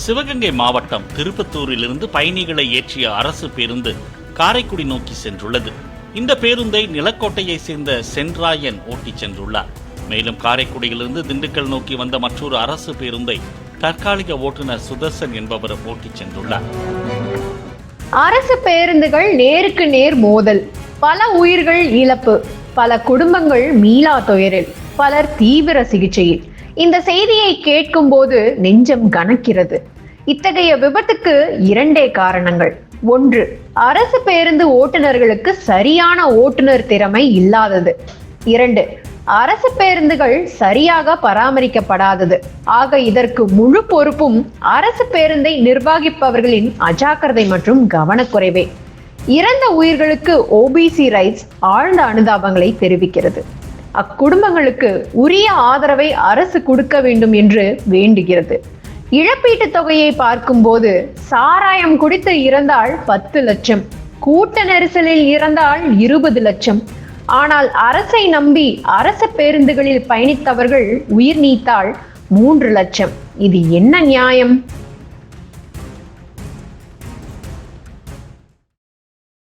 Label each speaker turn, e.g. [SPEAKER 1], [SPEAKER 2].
[SPEAKER 1] சிவகங்கை மாவட்டம் திருப்பத்தூரிலிருந்து பயணிகளை ஏற்றிய அரசு பேருந்து காரைக்குடி நோக்கி சென்றுள்ளது. இந்த பேருந்தை நிலக்கோட்டையை சேர்ந்த சென்ராயன் ஓட்டிச் சென்றுள்ளார். மேலும் காரைக்குடியிலிருந்து திண்டுக்கல் நோக்கி வந்த மற்றொரு அரசு பேருந்தை தற்காலிக ஓட்டுநர் சுதர்சன் என்பவர் ஓட்டிச் சென்றுள்ளார்.
[SPEAKER 2] அரசு பேருந்துகள் நேருக்கு நேர் மோதல். பல உயிர்கள் இழப்பு. பல குடும்பங்கள் மீளா துயரில் பலர் தீவிர சிகிச்சையில். இந்த செய்தியை கேட்கும்போது நெஞ்சம் கணக்கிறது இத்தகைய விபத்துக்கு இரண்டே காரணங்கள். ஒன்று அரசு பேருந்து ஓட்டுநர்களுக்கு சரியான ஓட்டுநர் திறமை இல்லாதது. இரண்டு அரசு பேருந்துகள் சரியாக பராமரிக்கப்படாதது. ஆக இதற்கு முழு பொறுப்பும் அரசு பேருந்தை நிர்வகிப்பவர்களின் அஜாக்கிரதை மற்றும் கவனக்குறைவே. இறந்த உயிர்களுக்கு ஓபிசி ரைட்ஸ் ஆழ்ந்த அனுதாபங்களை தெரிவிக்கிறது. அக்குடும்பங்களுக்கு உரிய ஆதரவை அரசு கொடுக்க வேண்டும் என்று வேண்டுகிறது. இழப்பீட்டுத் தொகையை பார்க்கும்போது சாராயம் குடித்து இறந்தால் பத்து லட்சம் கூட்ட நெரிசலில் இறந்தால் இருபது லட்சம். ஆனால் அரசை நம்பி அரசு பேருந்துகளில் பயணித்தவர்கள் உயிர் நீத்தால் மூன்று லட்சம். இது என்ன நியாயம்?